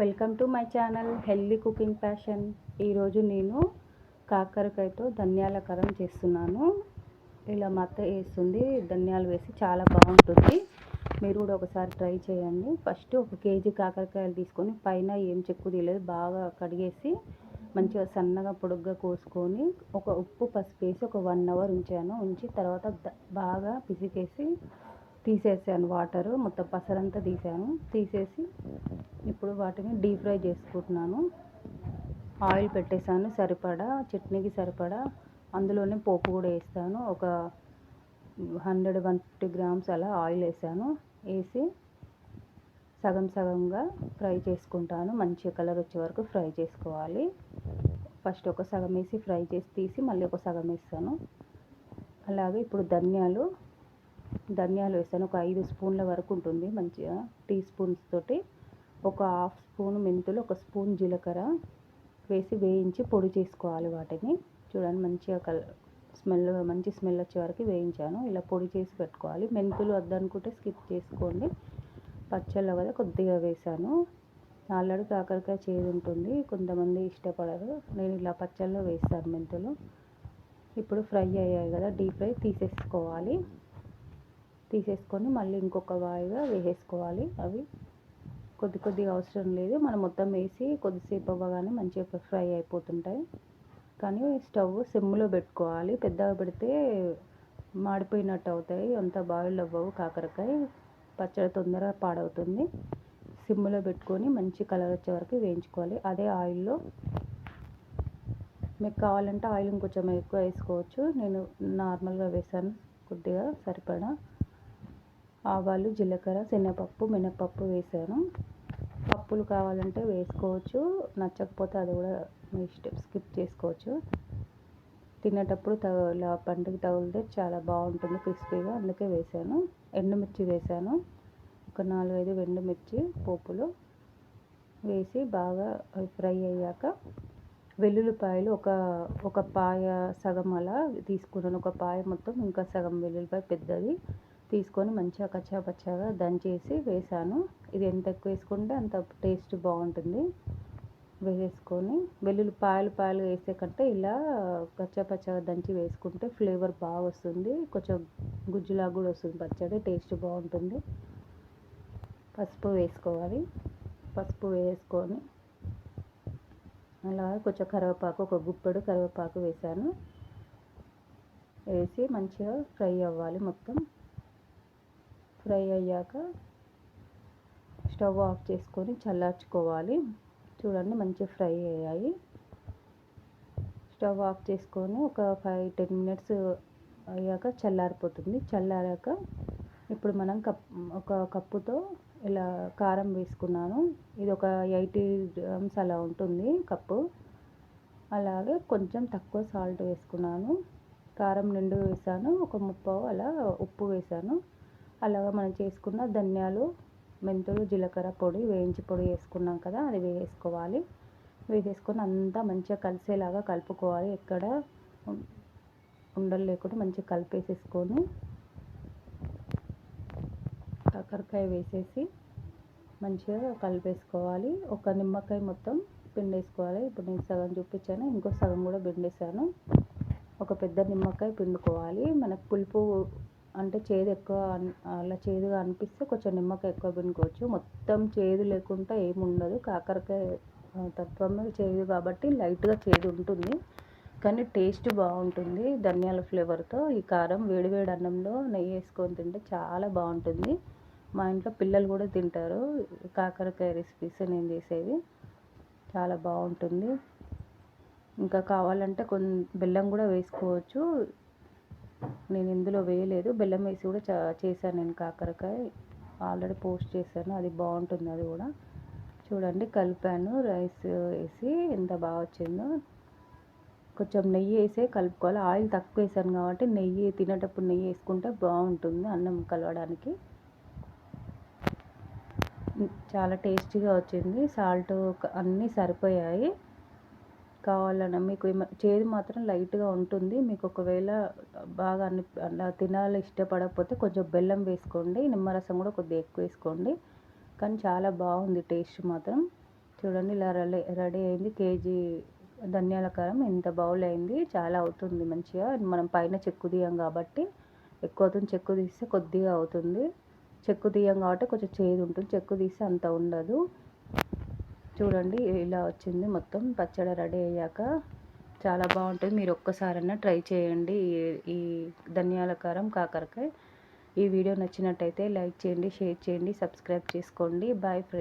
Welcome to my channel healthy cooking passion. ఈరోజు నేను కాకరకాయతో ధనియాల కరం చేస్తున్నాను. ఇలా మత్త వేస్తుంది ధనియాలు వేసి చాలా బాగుంటుంది. మీరు కూడా ఒకసారి ట్రై చేయండి. ఫస్ట్ ఒక కేజీ కాకరకాయలు తీసుకొని పైన ఏం చెక్కు తీయలేదు. బాగా కడిగేసి మంచిగా సన్నగా పొడుగ్గా కోసుకొని ఒక ఉప్పు పసుపు వేసి ఒక వన్ అవర్ ఉంచాను. ఉంచి తర్వాత బాగా పిసికేసి తీసేసాను వాటర్ మొత్తం పసరంతా తీసాను. తీసేసి ఇప్పుడు వాటిని డీప్ ఫ్రై చేసుకుంటున్నాను. ఆయిల్ పెట్టేసాను సరిపడా చట్నీకి సరిపడా. అందులోనే పోపు కూడా వేస్తాను. ఒక హండ్రెడ్ వన్ ఫిఫ్టీ గ్రామ్స్ అలా ఆయిల్ వేసాను. వేసి సగం సగంగా ఫ్రై చేసుకుంటాను. మంచి కలర్ వచ్చే వరకు ఫ్రై చేసుకోవాలి. ఫస్ట్ ఒక సగం వేసి ఫ్రై చేసి తీసి మళ్ళీ ఒక సగం వేస్తాను. అలాగే ఇప్పుడు ధనియాలు ధనియాలు వేసాను ఒక ఐదు స్పూన్ల వరకు ఉంటుంది. మంచిగా టీ స్పూన్స్ తోటి ఒక హాఫ్ స్పూన్ మెంతులు ఒక స్పూన్ జీలకర్ర వేసి వేయించి పొడి చేసుకోవాలి వాటిని. చూడండి మంచిగా కల్ స్మెల్ మంచి స్మెల్ వచ్చే వరకు వేయించాను. ఇలా పొడి చేసి పెట్టుకోవాలి. మెంతులు వద్దనుకుంటే స్కిప్ చేసుకోండి. పచ్చళ్ళ కదా కొద్దిగా వేసాను ఆల్రెడీ కాకరకాయ చేదు ఉంటుంది. కొంతమంది ఇష్టపడరు. నేను ఇలా పచ్చళ్ళలో వేస్తాను మెంతులు. ఇప్పుడు ఫ్రై అయ్యాయి కదా డీప్ ఫ్రై తీసేసుకోవాలి. తీసేసుకొని మళ్ళీ ఇంకొక వాయిగా వేసేసుకోవాలి. అవి కొద్ది కొద్దిగా అవసరం లేదు. మనం మొత్తం వేసి కొద్దిసేపు అవ్వగానే మంచిగా ఫ్రై అయిపోతుంటాయి. కానీ స్టవ్ సిమ్లో పెట్టుకోవాలి. పెద్దగా పెడితే మాడిపోయినట్టు అవుతాయి. అంత బాయిల్ అవ్వవు కాకరకాయ. పచ్చడి తొందరగా పాడవుతుంది. సిమ్లో పెట్టుకొని మంచి కలర్ వచ్చే వరకు వేయించుకోవాలి. అదే ఆయిల్లో. మీకు కావాలంటే ఆయిల్ ఇంకొంచెం ఎక్కువ వేసుకోవచ్చు. నేను నార్మల్గా వేసాను. కొద్దిగా సరిపడా ఆవాలు జీలకర్ర శనగపప్పు మినపప్పు వేసాను. పప్పులు కావాలంటే వేసుకోవచ్చు. నచ్చకపోతే అది కూడా మీ ఇష్టం. స్కిప్ చేసుకోవచ్చు. తినేటప్పుడు తగ పండుగ తగిలితే చాలా బాగుంటుంది క్రిస్పీగా. అందుకే వేసాను. ఎండుమిర్చి వేసాను. ఒక నాలుగైదు ఎండుమిర్చి పోపులు వేసి బాగా ఫ్రై అయ్యాక వెల్లుల్లిపాయలు ఒక ఒక పాయ సగం అలా తీసుకున్నాను. ఒక పాయ మొత్తం ఇంకా సగం వెల్లుల్లిపాయ పెద్దది. తీసుకొని మంచిగా కచ్చా పచ్చాగా దంచేసి వేసాను. ఇది ఎంత ఎక్కువ వేసుకుంటే అంత టేస్ట్ బాగుంటుంది. వేసేసుకొని వెల్లుల్లి పాయలు పాయలు వేసే కంటే ఇలా కచ్చా పచ్చగా దంచి వేసుకుంటే ఫ్లేవర్ బాగా వస్తుంది. కొంచెం గుజ్జులాగా కూడా వస్తుంది పచ్చడి టేస్ట్ బాగుంటుంది. పసుపు వేసుకోవాలి. పసుపు వేసుకొని అలా కొంచెం కరివేపాకు ఒక గుప్పెడు కరివేపాకు వేసాను. వేసి మంచిగా ఫ్రై అవ్వాలి మొత్తం. ఫ్రై అయ్యాక స్టవ్ ఆఫ్ చేసుకొని చల్లార్చుకోవాలి. చూడండి మంచిగా ఫ్రై అయ్యాయి. స్టవ్ ఆఫ్ చేసుకొని ఒక ఫైవ్ టెన్ మినిట్స్ అయ్యాక చల్లారిపోతుంది. చల్లారాక ఇప్పుడు మనం కప్ ఒక కప్పుతో ఇలా కారం వేసుకున్నాను. ఇది ఒక ఎయిటీ గ్రామ్స్ అలా ఉంటుంది కప్పు. అలాగే కొంచెం తక్కువ సాల్ట్ వేసుకున్నాను. కారం నిండు వేసాను. ఒక ముప్పావు అలా ఉప్పు వేసాను. అలాగా మనం చేసుకున్న ధనియాలు మెంతులు జీలకర్ర పొడి వేయించి పొడి వేసుకున్నాం కదా అది వేసుకోవాలి వేసేసుకొని అంతా మంచిగా కలిసేలాగా కలుపుకోవాలి. ఎక్కడ ఉండలు లేకుండా మంచిగా కలిపేసేసుకొని కాకరకాయ వేసేసి మంచిగా కలిపేసుకోవాలి. ఒక నిమ్మకాయ మొత్తం పిండేసుకోవాలి. ఇప్పుడు నేను సగం చూపించాను. ఇంకో సగం కూడా పిండేసాను ఒక పెద్ద నిమ్మకాయ పిండుకోవాలి. మనకు పులుపు అంటే చేదు ఎక్కువ అలా చేదుగా అనిపిస్తే కొంచెం నిమ్మకాయ ఎక్కువ పిండుకోవచ్చు. మొత్తం చేదు లేకుండా ఏముండదు. కాకరకాయ ఆ, తత్వమే చేదు కాబట్టి లైట్గా చేదు ఉంటుంది. కానీ టేస్ట్ బాగుంటుంది ధనియాల ఫ్లేవర్తో. ఈ కారం వేడివేడి అన్నంలో నెయ్యి వేసుకొని తింటే చాలా బాగుంటుంది. మా ఇంట్లో పిల్లలు కూడా తింటారు. కాకరకాయ రెసిపీస్ నేను చేసేవి. చాలా బాగుంటుంది. ఇంకా కావాలంటే కొన్ బెల్లం కూడా వేసుకోవచ్చు. నేను ఇందులో వేయలేదు. బెల్లం వేసి కూడా చా చేశాను నేను కాకరకాయ. ఆల్రెడీ పోస్ట్ చేశాను. అది బాగుంటుంది అది కూడా. చూడండి కలిపాను. రైస్ వేసి ఎంత బాగా వచ్చిందో. కొంచెం నెయ్యి వేసే కలుపుకోవాలి. ఆయిల్ తక్కువ వేసాను కాబట్టి నెయ్యి తినేటప్పుడు నెయ్యి వేసుకుంటే బాగుంటుంది అన్నం కలవడానికి. చాలా టేస్టీగా వచ్చింది. సాల్ట్ అన్నీ సరిపోయాయి. కావాలన్నా మీకు చేదు మాత్రం లైట్గా ఉంటుంది. మీకు ఒకవేళ బాగా అన్ని తినాలి ఇష్టపడకపోతే కొంచెం బెల్లం వేసుకోండి నిమ్మరసం కూడా కొద్దిగా ఎక్కువ వేసుకోండి. కానీ చాలా బాగుంది టేస్ట్ మాత్రం. చూడండి ఇలా రెడీ రెడీ అయింది. కేజీ ధనియాల కారం ఇంత బౌల్ అయింది. చాలా అవుతుంది మంచిగా. మనం పైన చెక్కు తీయం కాబట్టి ఎక్కువ అవుతుంది. చెక్కు తీస్తే కొద్దిగా అవుతుంది. చెక్కు తీయం కాబట్టి కొంచెం చేదు ఉంటుంది. చెక్కు తీస్తే అంత ఉండదు. చూడండి ఇలా వచ్చింది మొత్తం. పచ్చడి రెడీ అయ్యాక చాలా బాగుంటుంది. మీరు ఒక్కసారైనా ట్రై చేయండి. ఈ ధనియాల కారం కాకరకాయ. ఈ వీడియో నచ్చినట్టయితే లైక్ చేయండి షేర్ చేయండి సబ్స్క్రైబ్ చేసుకోండి. Boy friend